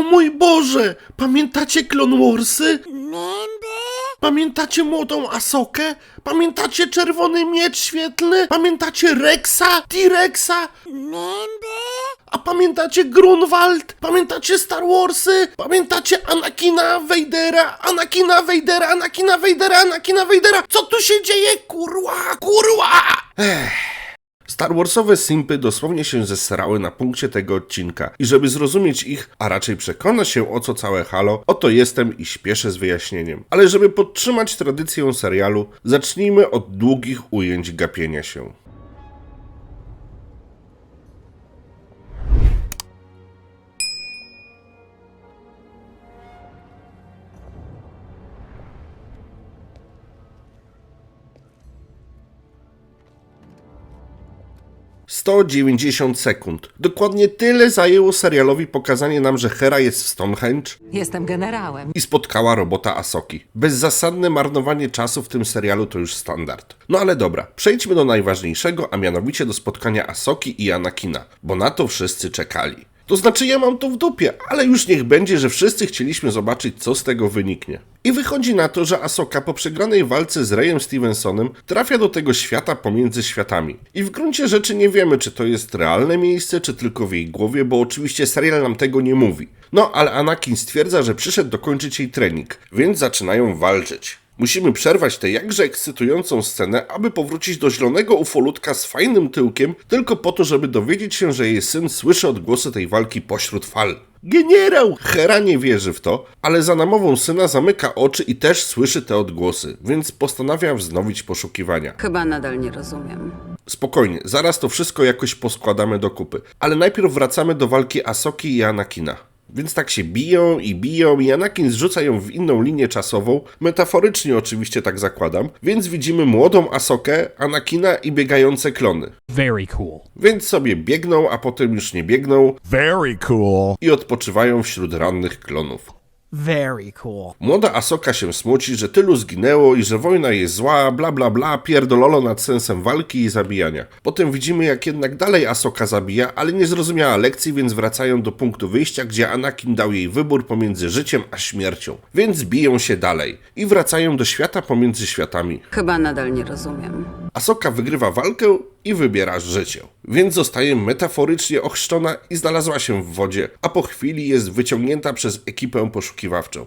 O mój Boże! Pamiętacie Clone Warsy? Pamiętacie młodą Asokę? Pamiętacie czerwony miecz świetlny? Pamiętacie Rexa? T-Rexa? A pamiętacie Grunwald? Pamiętacie Star Warsy? Pamiętacie Anakina Vadera? Anakina Vadera, Anakina Vadera, Anakina Vadera? Co tu się dzieje? Kurwa, kurwa! Ech. Star Warsowe simpy dosłownie się zesrały na punkcie tego odcinka i żeby zrozumieć ich, a raczej przekonać się o co całe halo, oto jestem i śpieszę z wyjaśnieniem. Ale żeby podtrzymać tradycję serialu, zacznijmy od długich ujęć gapienia się. Sto dziewięćdziesiąt sekund. Dokładnie tyle zajęło serialowi pokazanie nam, że Hera jest w Stonehenge Jestem generałem. i spotkała robota Asoki. Bezzasadne marnowanie czasu w tym serialu to już standard. No ale dobra, przejdźmy do najważniejszego, a mianowicie do spotkania Asoki i Anakina, bo na to wszyscy czekali. To znaczy ja mam to w dupie, ale już niech będzie, że wszyscy chcieliśmy zobaczyć, co z tego wyniknie. I wychodzi na to, że Asoka po przegranej walce z Rayem Stevensonem trafia do tego świata pomiędzy światami. I w gruncie rzeczy nie wiemy, czy to jest realne miejsce, czy tylko w jej głowie, bo oczywiście serial nam tego nie mówi. No, ale Anakin stwierdza, że przyszedł dokończyć jej trening, więc zaczynają walczyć. Musimy przerwać tę jakże ekscytującą scenę, aby powrócić do zielonego ufolutka z fajnym tyłkiem, tylko po to, żeby dowiedzieć się, że jej syn słyszy odgłosy tej walki pośród fal. Generał! Hera nie wierzy w to, ale za namową syna zamyka oczy i też słyszy te odgłosy, więc postanawia wznowić poszukiwania. Chyba nadal nie rozumiem. Spokojnie, zaraz to wszystko jakoś poskładamy do kupy. Ale najpierw wracamy do walki Asoki i Anakina. Więc tak się biją i biją i Anakin zrzuca ją w inną linię czasową, metaforycznie oczywiście tak zakładam, więc widzimy młodą Asokę, Anakina i biegające klony. Very cool. Więc sobie biegną, a potem już nie biegną Very cool. i odpoczywają wśród rannych klonów. Very cool. Młoda Asoka się smuci, że tylu zginęło i że wojna jest zła, bla bla bla, pierdololo nad sensem walki i zabijania. Potem widzimy jak jednak dalej Asoka zabija, ale nie zrozumiała lekcji, więc wracają do punktu wyjścia, gdzie Anakin dał jej wybór pomiędzy życiem a śmiercią. Więc biją się dalej i wracają do świata pomiędzy światami. Chyba nadal nie rozumiem. Asoka wygrywa walkę i wybiera życie. Więc zostaje metaforycznie ochrzczona i znalazła się w wodzie, a po chwili jest wyciągnięta przez ekipę poszukiwawczą.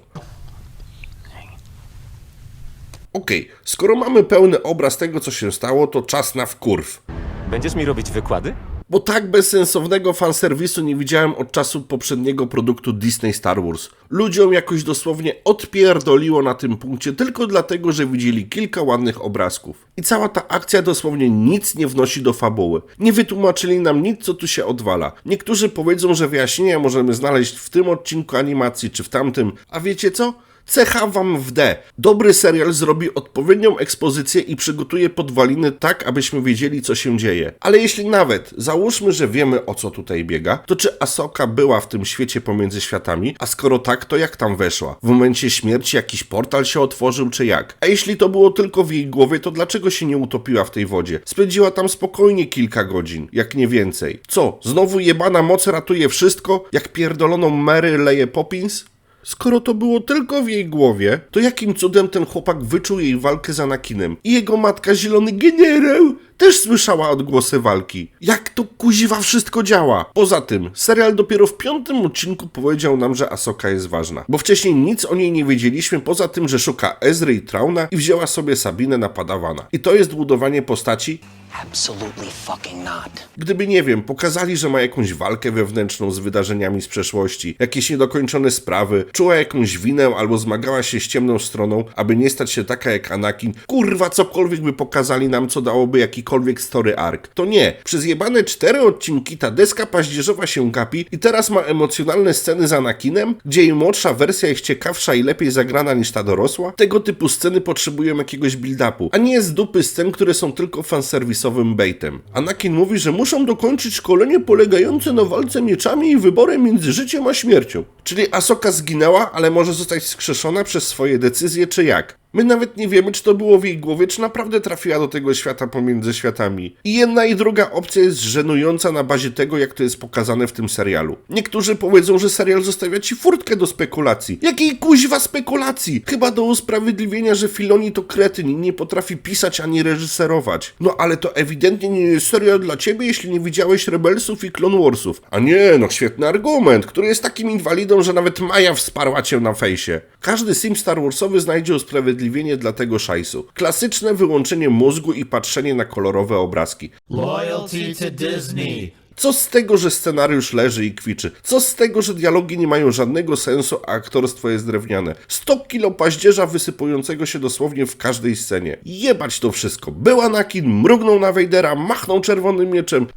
Okej, skoro mamy pełny obraz tego, co się stało, to czas na wkurw. Będziesz mi robić wykłady? Bo tak bezsensownego fanserwisu nie widziałem od czasu poprzedniego produktu Disney Star Wars. Ludziom jakoś dosłownie odpierdoliło na tym punkcie tylko dlatego, że widzieli kilka ładnych obrazków. I cała ta akcja dosłownie nic nie wnosi do fabuły. Nie wytłumaczyli nam nic, co tu się odwala. Niektórzy powiedzą, że wyjaśnienia możemy znaleźć w tym odcinku animacji czy w tamtym, a wiecie co? Cecha wam w D. Dobry serial zrobi odpowiednią ekspozycję i przygotuje podwaliny tak, abyśmy wiedzieli, co się dzieje. Ale jeśli nawet załóżmy, że wiemy o co tutaj biega, to czy Asoka była w tym świecie pomiędzy światami? A skoro tak, to jak tam weszła? W momencie śmierci jakiś portal się otworzył, czy jak? A jeśli to było tylko w jej głowie, to dlaczego się nie utopiła w tej wodzie? Spędziła tam spokojnie kilka godzin, jak nie więcej. Co? Znowu jebana moc ratuje wszystko? Jak pierdoloną Mary leje Poppins? Skoro to było tylko w jej głowie, to jakim cudem ten chłopak wyczuł jej walkę z Anakinem? I jego matka, zielony generał, też słyszała odgłosy walki. Jak to kuziwa wszystko działa? Poza tym, serial dopiero w piątym odcinku powiedział nam, że Asoka jest ważna. Bo wcześniej nic o niej nie wiedzieliśmy, poza tym, że szuka Ezry i Trauna i wzięła sobie Sabinę na Padawana. I to jest budowanie postaci, Absolutely fucking not. Gdyby, nie wiem, pokazali, że ma jakąś walkę wewnętrzną z wydarzeniami z przeszłości, jakieś niedokończone sprawy, czuła jakąś winę albo zmagała się z ciemną stroną, aby nie stać się taka jak Anakin, kurwa, cokolwiek by pokazali nam, co dałoby jakikolwiek story arc. To nie. Przez jebane cztery odcinki ta deska paździerzowa się gapi i teraz ma emocjonalne sceny z Anakinem, gdzie jej młodsza wersja jest ciekawsza i lepiej zagrana niż ta dorosła. Tego typu sceny potrzebują jakiegoś build-upu, a nie z dupy scen, które są tylko Anakin mówi, że muszą dokończyć szkolenie polegające na walce mieczami i wyborem między życiem a śmiercią. Czyli Asoka zginęła, ale może zostać skrzeszona przez swoje decyzje, czy jak? My nawet nie wiemy, czy to było w jej głowie, czy naprawdę trafiła do tego świata pomiędzy światami. I jedna i druga opcja jest żenująca na bazie tego, jak to jest pokazane w tym serialu. Niektórzy powiedzą, że serial zostawia ci furtkę do spekulacji. Jakiej kuźwa spekulacji? Chyba do usprawiedliwienia, że Filoni to kretyn i nie potrafi pisać ani reżyserować. No ale to ewidentnie nie jest serial dla ciebie, jeśli nie widziałeś Rebelsów i Clone Warsów. A nie, no świetny argument, który jest takim inwalidą, że nawet Maja wsparła cię na fejsie. Każdy sim Star Warsowy znajdzie usprawiedliwienie dla tego szajsu. Klasyczne wyłączenie mózgu i patrzenie na kolorowe obrazki. Loyalty to Disney. Co z tego, że scenariusz leży i kwiczy? Co z tego, że dialogi nie mają żadnego sensu, a aktorstwo jest drewniane? 100 kilo paździerza wysypującego się dosłownie w każdej scenie. Jebać to wszystko. Był Anakin, mrugnął na Vadera, machnął czerwonym mieczem.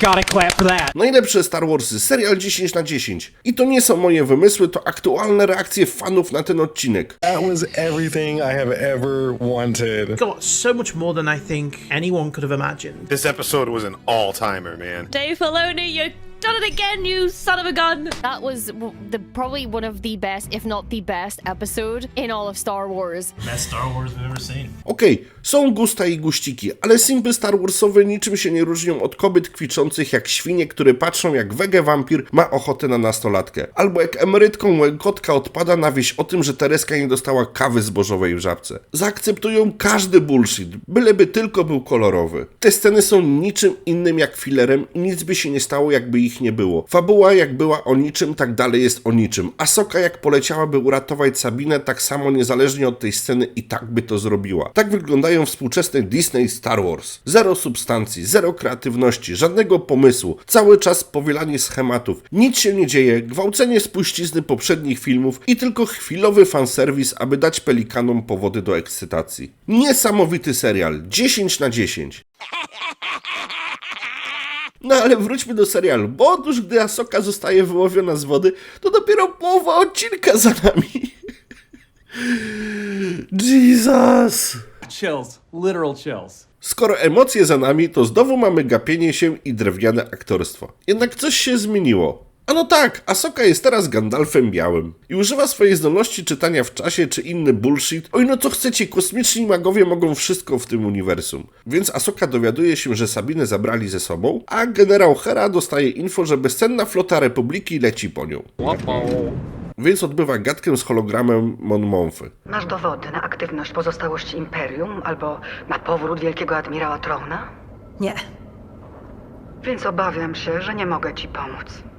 Gotta clap for that. Najlepsze Star Warsy, serial 10 na 10. I to nie są moje wymysły, to aktualne reakcje fanów na ten odcinek. That was everything I have ever wanted. got so much more than I think anyone could have imagined. This episode was an all timer, man. Dave Filoni, you done it again, you son of a gun! That was the probably one of the best, if not the best, episode in all of Star Wars. Best Star Wars we've ever seen. Okej, są gusta i guściki, ale simpy Star Warsowe niczym się nie różnią od kobiet kwiczących jak świnie, które patrzą jak wege wampir ma ochotę na nastolatkę. Albo jak emerytką łękotka odpada na wieść o tym, że Tereska nie dostała kawy zbożowej w żabce. Zaakceptują każdy bullshit, byleby tylko był kolorowy. Te sceny są niczym innym jak filerem i nic by się nie stało jakby ich nie było. Fabuła jak była o niczym, tak dalej jest o niczym. Asoka jak poleciałaby uratować Sabinę, tak samo niezależnie od tej sceny i tak by to zrobiła. Tak wyglądają współczesne Disney Star Wars. Zero substancji, zero kreatywności, żadnego pomysłu, cały czas powielanie schematów. Nic się nie dzieje, gwałcenie spuścizny poprzednich filmów i tylko chwilowy fanserwis, aby dać pelikanom powody do ekscytacji. Niesamowity serial, 10 na 10. No ale wróćmy do serialu, bo otóż gdy Asoka zostaje wyłowiona z wody, to dopiero połowa odcinka za nami. Jesus! Chills. Literal chills. Skoro emocje za nami, to znowu mamy gapienie się i drewniane aktorstwo. Jednak coś się zmieniło. A no tak, Asoka jest teraz Gandalfem białym i używa swojej zdolności czytania w czasie czy inny bullshit. Oj no co chcecie, kosmiczni magowie mogą wszystko w tym uniwersum. Więc Asoka dowiaduje się, że Sabinę zabrali ze sobą, a generał Hera dostaje info, że bezcenna flota Republiki leci po nią. Więc odbywa gadkę z hologramem Mon Monfy. Masz dowody na aktywność pozostałości Imperium albo na powrót Wielkiego Admirała Trona? Nie. Więc obawiam się, że nie mogę ci pomóc.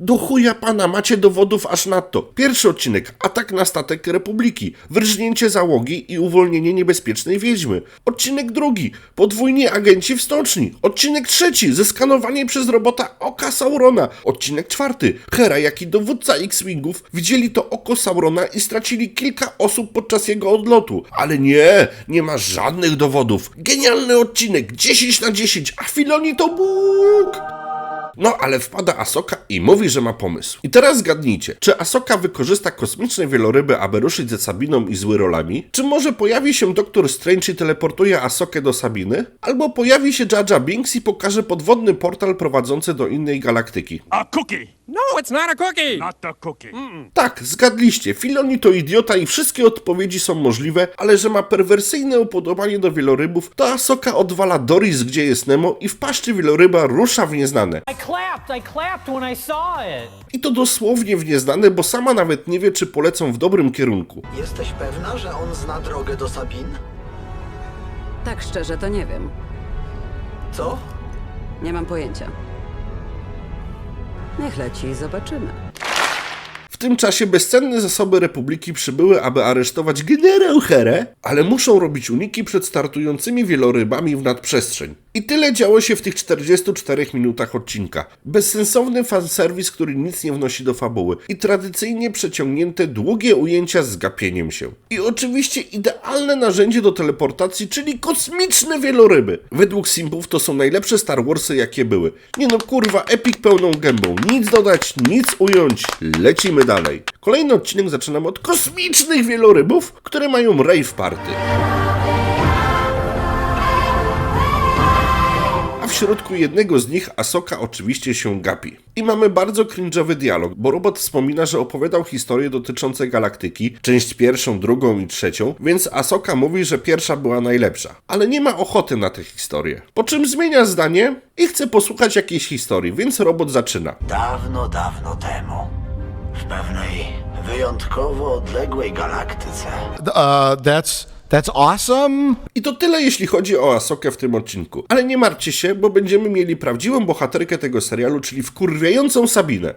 Do chuja pana, macie dowodów aż na to. Pierwszy odcinek, atak na statek Republiki, wyrżnięcie załogi i uwolnienie niebezpiecznej wiedźmy. Odcinek drugi, podwójni agenci w stoczni. Odcinek trzeci, zeskanowanie przez robota oka Saurona. Odcinek czwarty, Hera, jak i dowódca X-Wingów widzieli to oko Saurona i stracili kilka osób podczas jego odlotu. Ale nie, nie ma żadnych dowodów. Genialny odcinek, 10 na 10, a Filoni to Bóg! No, ale wpada Asoka i mówi, że ma pomysł. I teraz zgadnijcie, czy Asoka wykorzysta kosmiczne wieloryby, aby ruszyć ze Sabiną i zły rolami? Czy może pojawi się Doktor Strange i teleportuje Asokę do Sabiny? Albo pojawi się Jaja Binks i pokaże podwodny portal prowadzący do innej galaktyki? A cookie. No, it's not a cookie. Not the cookie. Tak, zgadliście. Filoni to idiota i wszystkie odpowiedzi są możliwe, ale że ma perwersyjne upodobanie do wielorybów, to Asoka odwala Doris, gdzie jest Nemo i w paszczy wieloryba rusza w nieznane. I clapped. I clapped when I saw it. I to dosłownie w nieznane, bo sama nawet nie wie, czy polecą w dobrym kierunku. Jesteś pewna, że on zna drogę do Sabin? Tak szczerze to nie wiem. Co? Nie mam pojęcia. Niech leci i zobaczymy. W tym czasie bezcenne zasoby Republiki przybyły, aby aresztować generał Herę, ale muszą robić uniki przed startującymi wielorybami w nadprzestrzeń. I tyle działo się w tych 44 minutach odcinka. Bezsensowny fanserwis, który nic nie wnosi do fabuły i tradycyjnie przeciągnięte długie ujęcia z gapieniem się. I oczywiście idealne narzędzie do teleportacji, czyli kosmiczne wieloryby. Według Simpów to są najlepsze Star Warsy jakie były. Nie no kurwa, epic pełną gębą. Nic dodać, nic ująć. Lecimy dalej. Kolejny odcinek zaczynamy od kosmicznych wielorybów, które mają rave party. A w środku jednego z nich Asoka oczywiście się gapi. I mamy bardzo cringe'owy dialog, bo robot wspomina, że opowiadał historie dotyczące galaktyki, część pierwszą, drugą i trzecią, więc Asoka mówi, że pierwsza była najlepsza, ale nie ma ochoty na te historie. Po czym zmienia zdanie i chce posłuchać jakiejś historii, więc robot zaczyna. Dawno, dawno temu. W pewnej wyjątkowo odległej galaktyce. Uh, that's that's awesome. I to tyle jeśli chodzi o Asokę w tym odcinku. Ale nie martwcie się, bo będziemy mieli prawdziwą bohaterkę tego serialu, czyli wkurwiającą Sabinę.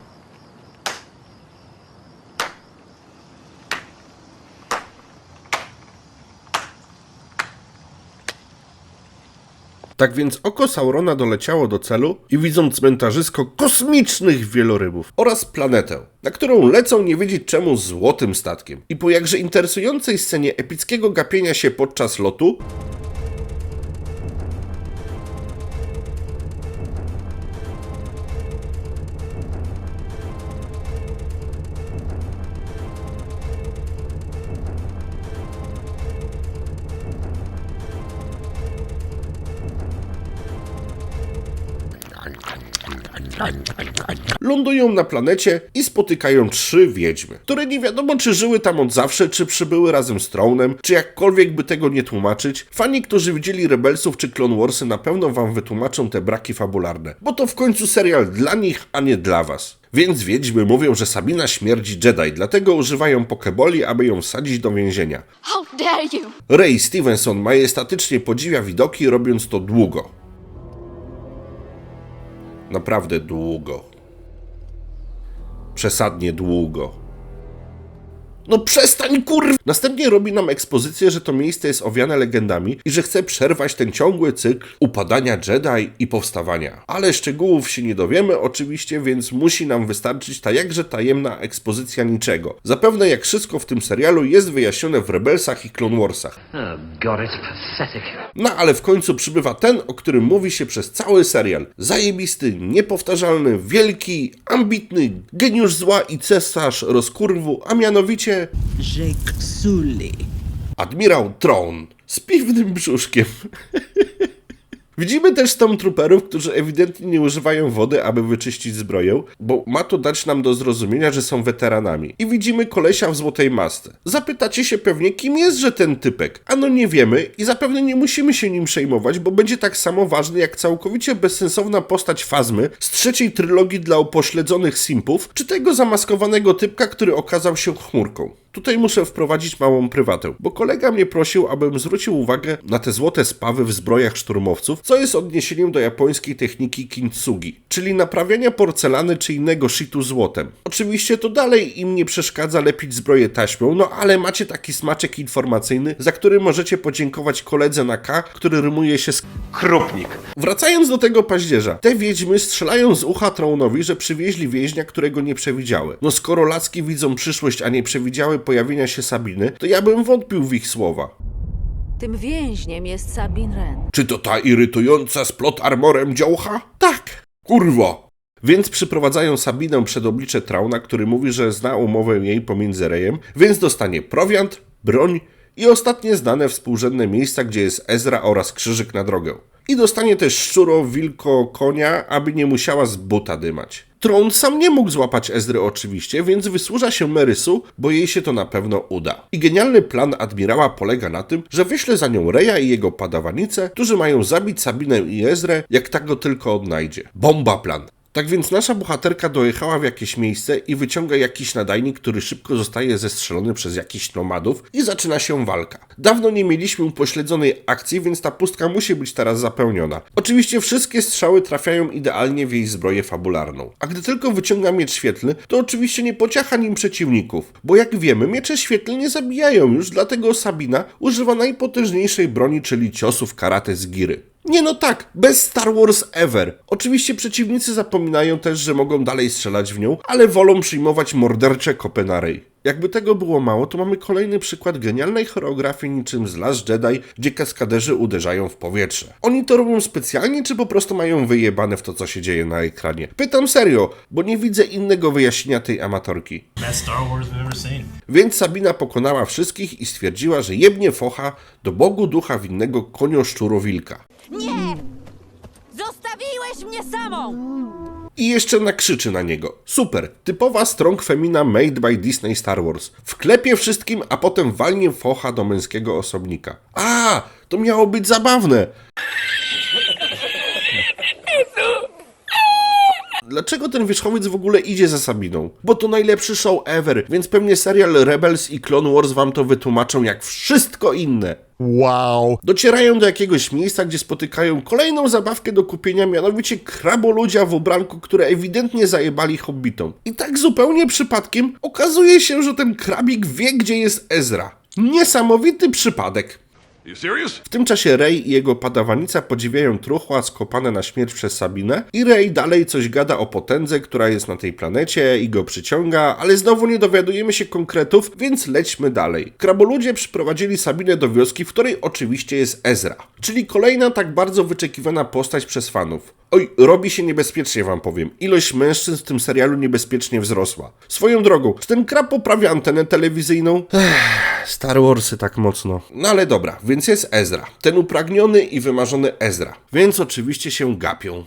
Tak więc oko Saurona doleciało do celu i widzą cmentarzysko kosmicznych wielorybów oraz planetę, na którą lecą nie wiedzieć czemu złotym statkiem. I po jakże interesującej scenie epickiego gapienia się podczas lotu, lądują na planecie i spotykają trzy wiedźmy, które nie wiadomo czy żyły tam od zawsze, czy przybyły razem z Tronem, czy jakkolwiek by tego nie tłumaczyć. Fani, którzy widzieli Rebelsów czy Clone Warsy na pewno wam wytłumaczą te braki fabularne, bo to w końcu serial dla nich, a nie dla was. Więc wiedźmy mówią, że Sabina śmierdzi Jedi, dlatego używają pokeboli, aby ją wsadzić do więzienia. How dare you! Ray Stevenson majestatycznie podziwia widoki, robiąc to długo. Naprawdę długo. Przesadnie długo. No przestań kurw! Następnie robi nam ekspozycję, że to miejsce jest owiane legendami i że chce przerwać ten ciągły cykl upadania Jedi i powstawania. Ale szczegółów się nie dowiemy oczywiście, więc musi nam wystarczyć ta jakże tajemna ekspozycja niczego. Zapewne jak wszystko w tym serialu jest wyjaśnione w Rebelsach i Clone Warsach. No ale w końcu przybywa ten, o którym mówi się przez cały serial. Zajebisty, niepowtarzalny, wielki, ambitny, geniusz zła i cesarz rozkurwu, a mianowicie Jake Sully. admirał Tron z piwnym brzuszkiem. Widzimy też Stormtrooperów, którzy ewidentnie nie używają wody, aby wyczyścić zbroję, bo ma to dać nam do zrozumienia, że są weteranami. I widzimy kolesia w złotej masce. Zapytacie się pewnie, kim jestże ten typek? Ano nie wiemy i zapewne nie musimy się nim przejmować, bo będzie tak samo ważny jak całkowicie bezsensowna postać Fazmy z trzeciej trylogii dla upośledzonych simpów, czy tego zamaskowanego typka, który okazał się chmurką. Tutaj muszę wprowadzić małą prywatę, bo kolega mnie prosił, abym zwrócił uwagę na te złote spawy w zbrojach szturmowców, co jest odniesieniem do japońskiej techniki kintsugi, czyli naprawiania porcelany czy innego shitu złotem. Oczywiście to dalej im nie przeszkadza lepić zbroję taśmą, no ale macie taki smaczek informacyjny, za który możecie podziękować koledze na K, który rymuje się z krupnik. Wracając do tego paździerza, te wiedźmy strzelają z ucha Tronowi, że przywieźli więźnia, którego nie przewidziały. No skoro lacki widzą przyszłość, a nie przewidziały pojawienia się Sabiny, to ja bym wątpił w ich słowa. Tym więźniem jest Sabin Wren. Czy to ta irytująca z plot armorem działcha? Tak! Kurwa! Więc przyprowadzają Sabinę przed oblicze Trauna, który mówi, że zna umowę jej pomiędzy Rejem, więc dostanie prowiant, broń i ostatnie znane współrzędne miejsca, gdzie jest Ezra oraz krzyżyk na drogę. I dostanie też szczuro, wilko, konia, aby nie musiała z buta dymać. Tron sam nie mógł złapać Ezry oczywiście, więc wysłuża się Merysu, bo jej się to na pewno uda. I genialny plan admirała polega na tym, że wyśle za nią Reja i jego padawanicę, którzy mają zabić Sabinę i Ezrę, jak tak go tylko odnajdzie. Bomba plan. Tak więc nasza bohaterka dojechała w jakieś miejsce i wyciąga jakiś nadajnik, który szybko zostaje zestrzelony przez jakichś nomadów i zaczyna się walka. Dawno nie mieliśmy upośledzonej akcji, więc ta pustka musi być teraz zapełniona. Oczywiście wszystkie strzały trafiają idealnie w jej zbroję fabularną. A gdy tylko wyciąga miecz świetlny, to oczywiście nie pociacha nim przeciwników, bo jak wiemy, miecze świetlne nie zabijają już, dlatego Sabina używa najpotężniejszej broni, czyli ciosów karate z giry. Nie no tak, bez Star Wars ever. Oczywiście przeciwnicy zapominają też, że mogą dalej strzelać w nią, ale wolą przyjmować mordercze kopy na rej. Jakby tego było mało, to mamy kolejny przykład genialnej choreografii niczym z Last Jedi, gdzie kaskaderzy uderzają w powietrze. Oni to robią specjalnie, czy po prostu mają wyjebane w to, co się dzieje na ekranie? Pytam serio, bo nie widzę innego wyjaśnienia tej amatorki. Więc Sabina pokonała wszystkich i stwierdziła, że jebnie focha do Bogu ducha winnego konioszczurowilka. Nie! Zostaw mnie samą! I jeszcze nakrzyczy na niego. Super, typowa strong femina made by Disney Star Wars. Wklepie wszystkim, a potem walnie focha do męskiego osobnika. A, to miało być zabawne. Dlaczego ten wierzchowiec w ogóle idzie za Sabiną? Bo to najlepszy show ever, więc pewnie serial Rebels i Clone Wars wam to wytłumaczą jak wszystko inne. Wow. Docierają do jakiegoś miejsca, gdzie spotykają kolejną zabawkę do kupienia, mianowicie kraboludzia w ubranku, które ewidentnie zajebali hobbitom. I tak zupełnie przypadkiem okazuje się, że ten krabik wie, gdzie jest Ezra. Niesamowity przypadek. W tym czasie Rey i jego padawanica podziwiają truchła skopane na śmierć przez Sabinę i Rey dalej coś gada o potędze, która jest na tej planecie i go przyciąga, ale znowu nie dowiadujemy się konkretów, więc lećmy dalej. Kraboludzie przyprowadzili Sabinę do wioski, w której oczywiście jest Ezra, czyli kolejna tak bardzo wyczekiwana postać przez fanów. Oj, robi się niebezpiecznie wam powiem. Ilość mężczyzn w tym serialu niebezpiecznie wzrosła. Swoją drogą, czy ten krab poprawia antenę telewizyjną? Ech, Star Warsy tak mocno. No ale dobra, więc jest Ezra. Ten upragniony i wymarzony Ezra. Więc oczywiście się gapią.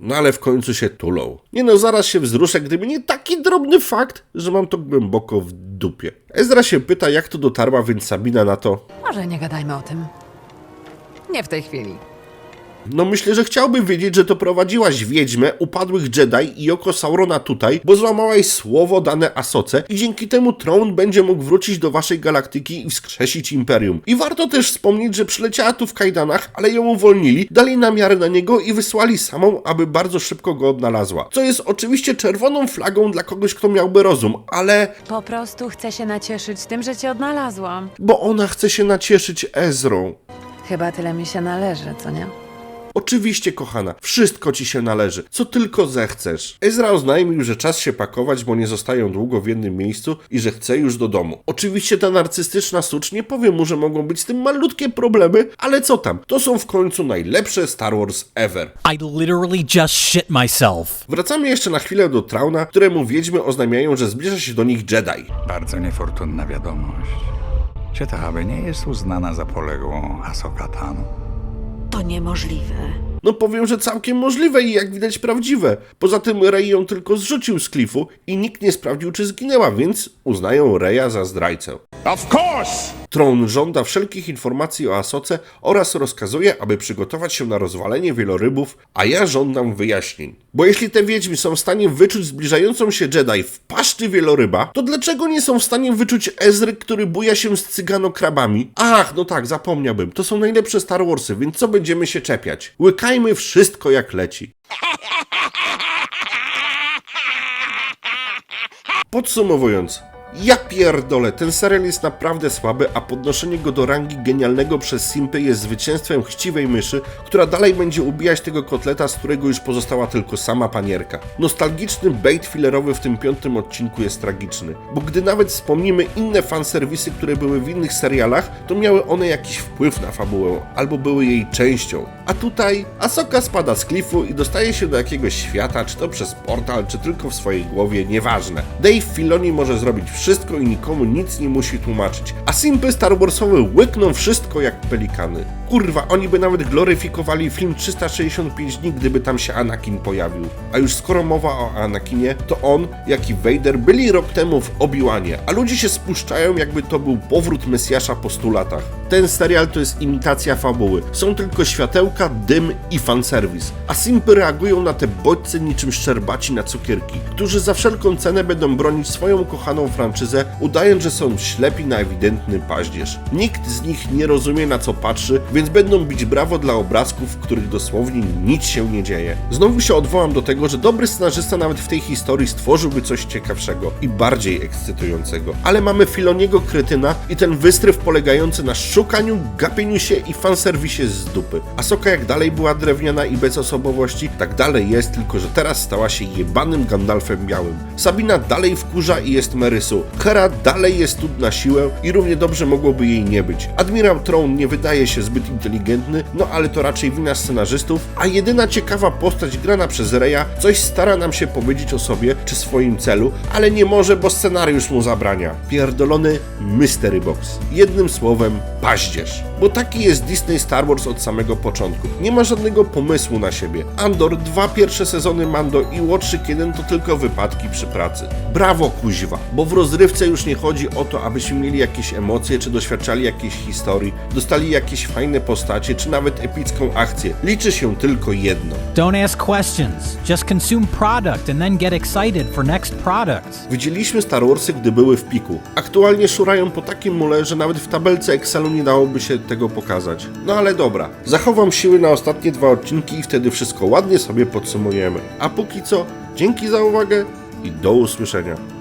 No ale w końcu się tulą. Nie no, zaraz się wzruszę, gdyby nie taki drobny fakt, że mam to głęboko w dupie. Ezra się pyta, jak to dotarła, więc Sabina na to. Może nie gadajmy o tym. Nie w tej chwili. No myślę, że chciałbym wiedzieć, że to prowadziłaś wiedźmę, upadłych Jedi i oko Saurona tutaj, bo złamałaś słowo dane Asoce i dzięki temu tron będzie mógł wrócić do waszej galaktyki i wskrzesić Imperium. I warto też wspomnieć, że przyleciała tu w kajdanach, ale ją uwolnili, dali namiary na niego i wysłali samą, aby bardzo szybko go odnalazła. Co jest oczywiście czerwoną flagą dla kogoś, kto miałby rozum, ale... Po prostu chcę się nacieszyć tym, że cię odnalazłam. bo ona chce się nacieszyć Ezrą. Chyba tyle mi się należy, co nie? Oczywiście, kochana, wszystko ci się należy, co tylko zechcesz. Ezra oznajmił, że czas się pakować, bo nie zostają długo w jednym miejscu i że chce już do domu. Oczywiście ta narcystyczna sucz nie powie mu, że mogą być z tym malutkie problemy, ale co tam, to są w końcu najlepsze Star Wars ever. I literally just shit myself. Wracamy jeszcze na chwilę do Trauna, któremu wiedźmy oznajmiają, że zbliża się do nich Jedi. Bardzo niefortunna wiadomość. Cietahabe nie jest uznana za poległą Asoka Tano. To niemożliwe. No powiem, że całkiem możliwe i jak widać prawdziwe. Poza tym Rey ją tylko zrzucił z klifu i nikt nie sprawdził, czy zginęła, więc uznają Reya za zdrajcę. Of course! Tron żąda wszelkich informacji o Asoce oraz rozkazuje, aby przygotować się na rozwalenie wielorybów, a ja żądam wyjaśnień. Bo jeśli te wiedźmy są w stanie wyczuć zbliżającą się Jedi w paszczy wieloryba, to dlaczego nie są w stanie wyczuć Ezry, który buja się z cyganokrabami? Ach, no tak, zapomniałbym. To są najlepsze Star Warsy, więc co będziemy się czepiać? Łykajmy wszystko jak leci. Podsumowując, ja pierdolę, ten serial jest naprawdę słaby, a podnoszenie go do rangi genialnego przez Simpy jest zwycięstwem chciwej myszy, która dalej będzie ubijać tego kotleta, z którego już pozostała tylko sama panierka. Nostalgiczny bait fillerowy w tym piątym odcinku jest tragiczny, bo gdy nawet wspomnimy inne fanserwisy, które były w innych serialach, to miały one jakiś wpływ na fabułę, albo były jej częścią. A tutaj Asoka spada z klifu i dostaje się do jakiegoś świata, czy to przez portal, czy tylko w swojej głowie, nieważne. Dave Filoni może zrobić wszystko i nikomu nic nie musi tłumaczyć. A Simpy Star Warsowe łykną wszystko jak pelikany. Kurwa, oni by nawet gloryfikowali film 365 dni, gdyby tam się Anakin pojawił. A już skoro mowa o Anakinie, to on, jak i Vader byli rok temu w Obi-Wanie, a ludzie się spuszczają, jakby to był powrót Mesjasza po 100 latach. Ten serial to jest imitacja fabuły. Są tylko światełka, dym i fanserwis. A Simpy reagują na te bodźce niczym szczerbaci na cukierki, którzy za wszelką cenę będą bronić swoją kochaną franczyzę, udając, że są ślepi na ewidentny paździerz. Nikt z nich nie rozumie na co patrzy, więc będą bić brawo dla obrazków, w których dosłownie nic się nie dzieje. Znowu się odwołam do tego, że dobry scenarzysta nawet w tej historii stworzyłby coś ciekawszego i bardziej ekscytującego. Ale mamy Filoniego kretyna i ten wystryw polegający na szukaniu, gapieniu się i fanserwisie z dupy. Asoka jak dalej była drewniana i bez osobowości, tak dalej jest, tylko że teraz stała się jebanym Gandalfem białym. Sabina dalej wkurza i jest Merysu. Hera dalej jest tu na siłę i równie dobrze mogłoby jej nie być. Admirał Tron nie wydaje się zbyt inteligentny, no ale to raczej wina scenarzystów, a jedyna ciekawa postać grana przez Reya coś stara nam się powiedzieć o sobie czy swoim celu, ale nie może, bo scenariusz mu zabrania. Pierdolony Mystery Box. Jednym słowem, paździerz. Bo taki jest Disney Star Wars od samego początku. Nie ma żadnego pomysłu na siebie. Andor, dwa pierwsze sezony Mando i Watch 1 to tylko wypadki przy pracy. Brawo kuźwa, bo w rozrywce już nie chodzi o to, abyśmy mieli jakieś emocje, czy doświadczali jakiejś historii, dostali jakieś fajne postacie, czy nawet epicką akcję. Liczy się tylko jedno. Don't ask questions. Just consume product and then get excited for next product. Widzieliśmy Star Warsy, gdy były w piku. Aktualnie szurają po takim mule, że nawet w tabelce Excelu nie dałoby się tego pokazać. No ale dobra, zachowam siły na ostatnie dwa odcinki i wtedy wszystko ładnie sobie podsumujemy. A póki co, dzięki za uwagę i do usłyszenia.